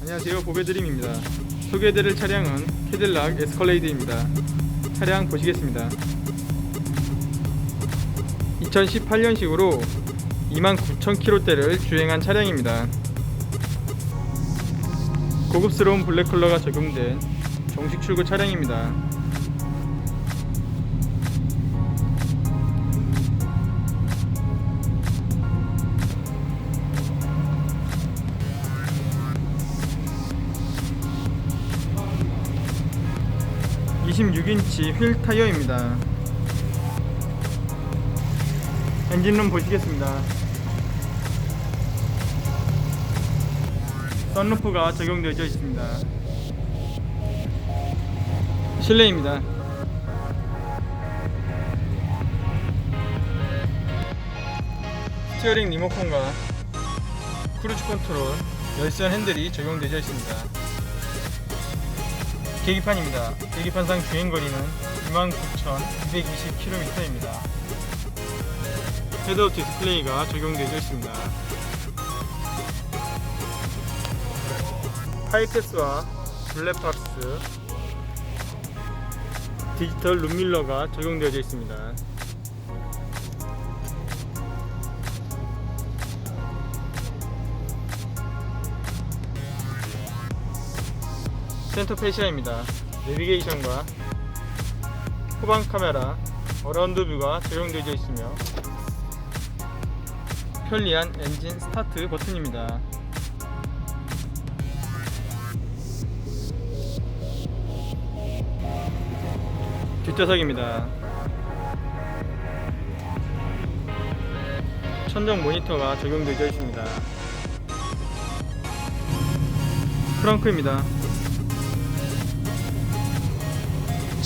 안녕하세요. 보배드림입니다. 소개해드릴 차량은 캐딜락 에스컬레이드입니다. 차량 보시겠습니다. 2018년식으로 29,000km대를 주행한 차량입니다. 고급스러운 블랙 컬러가 적용된 정식 출고 차량입니다 (26인치) 휠 타이어입니다. 엔진룸 보시겠습니다. 썬루프가 적용되어 있습니다. 실내입니다. 스티어링 리모컨과 크루즈 컨트롤 열선 핸들이 적용되어 있습니다 계기판입니다. 계기판상 주행거리는 29,220km입니다. 헤드업 디스플레이가 적용되어 있습니다. 하이패스와 블랙박스, 디지털 룸밀러가 적용되어 있습니다. 센터 페시아입니다. 내비게이션과 후방 카메라, 어라운드 뷰가 적용되어 있으며 편리한 엔진 스타트 버튼입니다. 뒷좌석입니다. 천정 모니터가 적용되어 있습니다. 프랑크입니다.